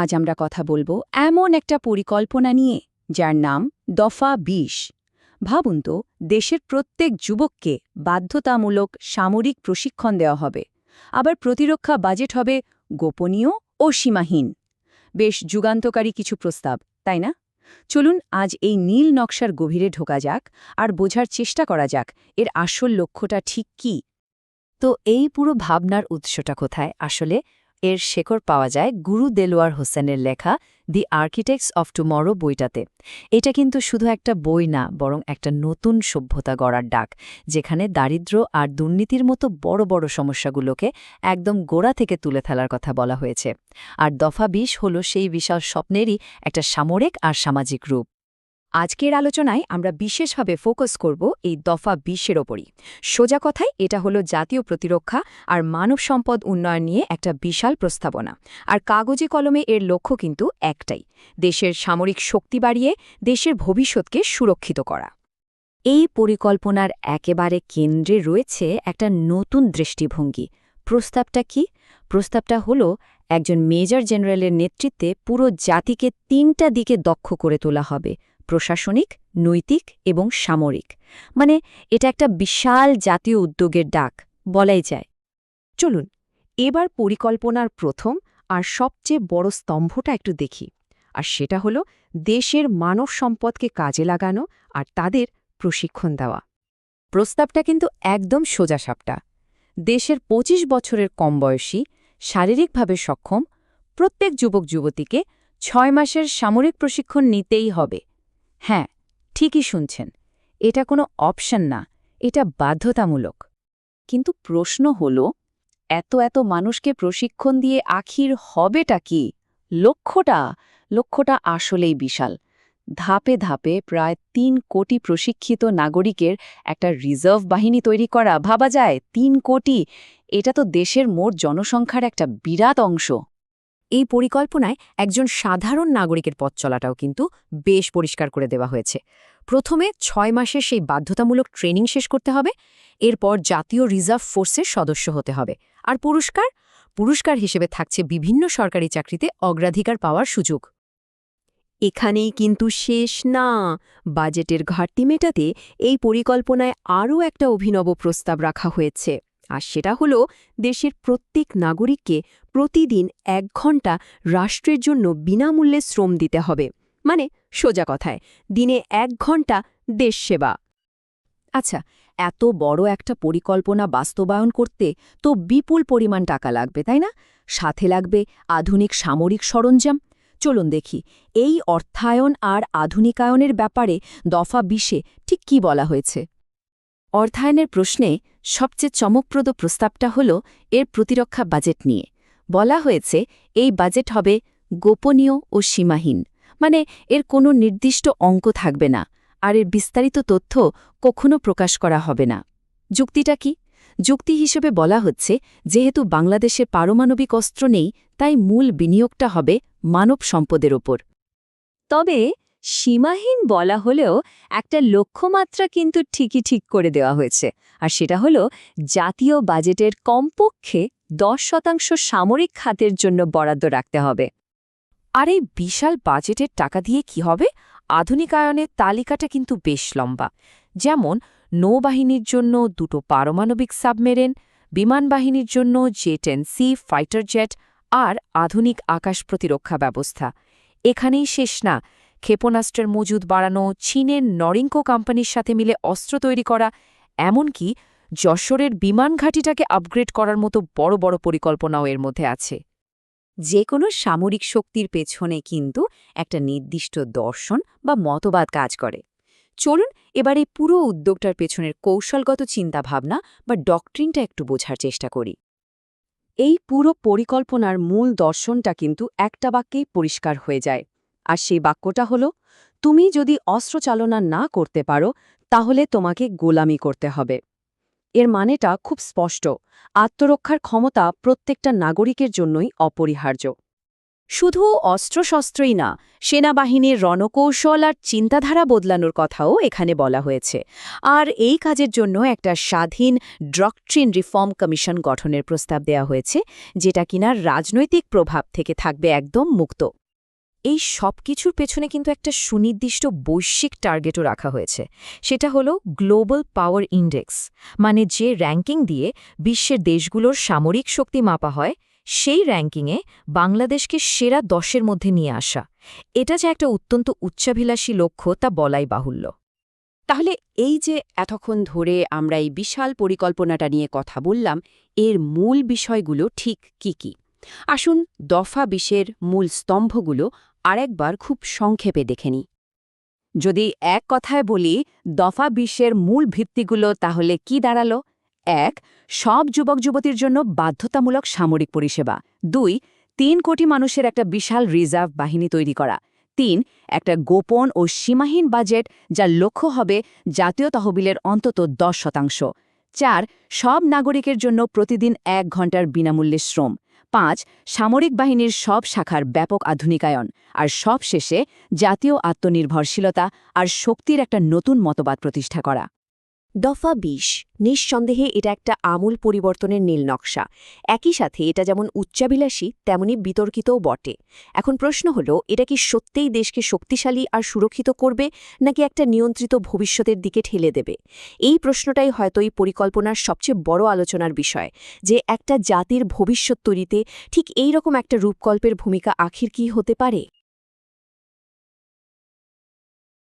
আজ আমরা কথা বলব এমন একটা পরিকল্পনা নিয়ে, যার নাম দফা বিশ। ভাবুন তো, দেশের প্রত্যেক যুবককে বাধ্যতামূলক সামরিক প্রশিক্ষণ দেওয়া হবে। আবার প্রতিরক্ষা বাজেট হবে গোপনীয় ও সীমাহীন। বেশ যুগান্তকারী কিছু প্রস্তাব, তাই না? চলুন আজ এই নীল নকশার গভীরে ঢোকা যাক আর বোঝার চেষ্টা করা যাক এর আসল লক্ষ্যটা ঠিক কি। তো এই পুরো ভাবনার উৎসটা কোথায়? আসলে এর শেকড় পাওয়া যায় গুরু দেলোয়ার হোসেনের লেখা দি আর্কিটেক্টস অফ টুমরো বইটাতে। এটা কিন্তু শুধু একটা বই না, বরং একটা নতুন সভ্যতা গড়ার ডাক, যেখানে দারিদ্র্য আর দুর্নীতির মতো বড় বড় সমস্যাগুলোকে একদম গোড়া থেকে তুলে ফেলার কথা বলা হয়েছে। আর দফা বিশ হল সেই বিশাল স্বপ্নেরই একটা সামরিক আর সামাজিক রূপ। আজকের আলোচনায় আমরা বিশেষভাবে ফোকাস করব এই দফা বিশের ওপরই। সোজা কথায় এটা হলো জাতীয় প্রতিরক্ষা আর মানব সম্পদ উন্নয়ন নিয়ে একটা বিশাল প্রস্তাবনা। আর কাগজে কলমে এর লক্ষ্য কিন্তু একটাই, দেশের সামরিক শক্তি বাড়িয়ে দেশের ভবিষ্যৎকে সুরক্ষিত করা। এই পরিকল্পনার একেবারে কেন্দ্রে রয়েছে একটা নতুন দৃষ্টিভঙ্গি। প্রস্তাবটা কি? প্রস্তাবটা হলো একজন মেজর জেনারেলের নেতৃত্বে পুরো জাতিকে তিনটা দিকে দক্ষ করে তোলা হবে। প্রশাসনিক, নৈতিক এবং সামরিক। মানে এটা একটা বিশাল জাতীয় উদ্যোগের ডাক, বলাই যায়। চলুন, এবার পরিকল্পনার প্রথম আর সবচেয়ে বড় স্তম্ভটা একটু দেখি। আর সেটা হলো দেশের মানব সম্পদকে কাজে লাগানো আর তাদের প্রশিক্ষণ দেওয়া। প্রস্তাবটা কিন্তু একদম সোজাসাপটা দেশের ২৫ বছরের কম বয়সী, শারীরিকভাবে সক্ষম প্রত্যেক যুবক যুবতীকে ছয় মাসের সামরিক প্রশিক্ষণ নিতেই হবে। হ্যাঁ ঠিকই শুনছেন। এটা কোনো অপশন না, এটা বাধ্যতামূলক। কিন্তু প্রশ্ন হল, এত এত মানুষকে প্রশিক্ষণ দিয়ে আখির হবেটা কি? লক্ষ্যটা? লক্ষ্যটা আসলেই বিশাল। ধাপে ধাপে প্রায় তিন কোটি প্রশিক্ষিত নাগরিকের একটা রিজার্ভ বাহিনী তৈরি করা, ভাবা যায়, তিন কোটি? এটা তো দেশের মোট জনসংখ্যার একটা বিরাট অংশ। এই পরিকল্পনায় একজন সাধারণ নাগরিকের পথ চলাটাও কিন্তু বেশ পরিষ্কার করে দেওয়া হয়েছে। প্রথমে ছয় মাসের সেই বাধ্যতামূলক ট্রেনিং শেষ করতে হবে, এরপর জাতীয় রিজার্ভ ফোর্সের সদস্য হতে হবে। আর পুরস্কার? পুরস্কার হিসেবে থাকছে বিভিন্ন সরকারি চাকরিতে অগ্রাধিকার পাওয়ার সুযোগ। এখানেই কিন্তু শেষ না। বাজেটের ঘাটতি মেটাতে এই পরিকল্পনায় আরও একটা অভিনব প্রস্তাব রাখা হয়েছে। আর সেটা হলো দেশের প্রত্যেক নাগরিককে প্রতিদিন এক ঘণ্টা রাষ্ট্রের জন্য বিনামূল্যে শ্রম দিতে হবে। মানে সোজা কথায়, দিনে এক ঘণ্টা দেশ সেবা। আচ্ছা এত বড় একটা পরিকল্পনা বাস্তবায়ন করতে তো বিপুল পরিমাণ টাকা লাগবে, তাই না? সাথে লাগবে আধুনিক সামরিক সরঞ্জাম। চলুন দেখি, এই অর্থায়ন আর আধুনিকায়নের ব্যাপারে দফা বিশে ঠিক কি বলা হয়েছে? অর্থায়নের প্রশ্নে সবচেয়ে চমকপ্রদ প্রস্তাবটা হল এর প্রতিরক্ষা বাজেট নিয়ে। বলা হয়েছে, এই বাজেট হবে গোপনীয় ও সীমাহীন। মানে এর কোনো নির্দিষ্ট অঙ্ক থাকবে না, আর এর বিস্তারিত তথ্য কখনো প্রকাশ করা হবে না। যুক্তিটা কি? যুক্তি হিসেবে বলা হচ্ছে, যেহেতু বাংলাদেশের পারমাণবিক অস্ত্র নেই, তাই মূল বিনিয়োগটা হবে মানব সম্পদের ওপর। তবে সীমাহীন বলা হলেও একটা লক্ষ্যমাত্রা কিন্তু ঠিকই ঠিক করে দেওয়া হয়েছে। আর সেটা হলো, জাতীয় বাজেটের কমপক্ষে দশ শতাংশ সামরিক খাতের জন্য বরাদ্দ রাখতে হবে। আর এই বিশাল বাজেটের টাকা দিয়ে কি হবে? আধুনিকায়নের তালিকাটা কিন্তু বেশ লম্বা। যেমন, নৌবাহিনীর জন্য দুটো পারমাণবিক সাবমেরিন বিমানবাহিনীর জন্য J ten C fighter jet, আর আধুনিক আকাশ প্রতিরক্ষা ব্যবস্থা। এখানেই শেষ না ক্ষেপণাস্ত্রের মজুদ বাড়ানো, চীনের নরিঙ্কো কোম্পানির সাথে মিলে অস্ত্র তৈরি করা, এমনকি যশোরের বিমান ঘাঁটিটাকে আপগ্রেড করার মতো বড় বড় পরিকল্পনাও এর মধ্যে আছে। যে কোনো সামরিক শক্তির পেছনে কিন্তু একটা নির্দিষ্ট দর্শন বা মতবাদ কাজ করে। চলুন এবার এই পুরো উদ্যোগটার পেছনের কৌশলগত চিন্তাভাবনা বা ডক্ট্রিনটা একটু বোঝার চেষ্টা করি। এই পুরো পরিকল্পনার মূল দর্শনটা কিন্তু একটা বাক্যেই পরিষ্কার হয়ে যায়। আর সেই বাক্যটা হলো, তুমি যদি অস্ত্র চালনা না করতে পারো, তাহলে তোমাকে গোলামি করতে হবে। এর মানেটা খুব স্পষ্ট, আত্মরক্ষার ক্ষমতা প্রত্যেকটা নাগরিকের জন্যই অপরিহার্য। শুধু অস্ত্রশস্ত্রই না, সেনাবাহিনীর রণকৌশল আর চিন্তাধারা বদলানোর কথাও এখানে বলা হয়েছে। আর এই কাজের জন্য একটা স্বাধীন ডক্ট্রিন রিফর্ম কমিশন গঠনের প্রস্তাব দেয়া হয়েছে, যেটা কিনা রাজনৈতিক প্রভাব থেকে থাকবে একদম মুক্ত। এই সব কিছুর পেছনে কিন্তু একটা সুনির্দিষ্ট বৈশ্বিক টার্গেটও রাখা হয়েছে। সেটা হলো গ্লোবাল পাওয়ার ইন্ডেক্স মানে যে র্যাঙ্কিং দিয়ে বিশ্বের দেশগুলোর সামরিক শক্তি মাপা হয়, সেই র্যাঙ্কিংয়ে বাংলাদেশকে সেরা দশের মধ্যে নিয়ে আসা। এটা যে একটা অত্যন্ত উচ্চাভিলাষী লক্ষ্য, তা বলাই বাহুল্য। তাহলে এই যে এতক্ষণ ধরে আমরা এই বিশাল পরিকল্পনাটা নিয়ে কথা বললাম, এর মূল বিষয়গুলো ঠিক কি কি? আসুন দফা বিশের মূল স্তম্ভগুলো আরেকবার খুব সংক্ষেপে দেখে নিই। যদি এক কথায় বলি, দফা বিশ্বের মূল ভিত্তিগুলো তাহলে কি দাঁড়াল? এক, সব যুবক যুবতীর জন্য বাধ্যতামূলক সামরিক পরিষেবা। দুই, তিন কোটি মানুষের একটা বিশাল রিজার্ভ বাহিনী তৈরি করা। তিন, একটা গোপন ও সীমাহীন বাজেট যার লক্ষ্য হবে জাতীয় তহবিলের অন্তত দশ শতাংশ। চার, সব নাগরিকের জন্য প্রতিদিন এক ঘণ্টার বিনামূল্যে শ্রম। পাঁচ সামরিক বাহিনীর সব শাখার ব্যাপক আধুনিকায়ন, আর সব শেষে জাতীয় আত্মনির্ভরশীলতা আর শক্তির একটা নতুন মতবাদ প্রতিষ্ঠা করা। দফা বিশ। নিঃসন্দেহে এটা একটা আমূল পরিবর্তনের নীল নকশা। একই সাথে এটা যেমন উচ্চাভিলাষী, তেমনি বিতর্কিতও বটে। এখন প্রশ্ন হলো, এটা কি সত্যিই দেশকে শক্তিশালী আর সুরক্ষিত করবে, নাকি একটা নিয়ন্ত্রিত ভবিষ্যতের দিকে ঠেলে দেবে? এই প্রশ্নটাই হয়তো এই পরিকল্পনার সবচেয়ে বড় আলোচনার বিষয়, যে একটা জাতির ভবিষ্যৎ তৈরিতে ঠিক এই রকম একটা রূপকল্পের ভূমিকা আখির কি হতে পারে?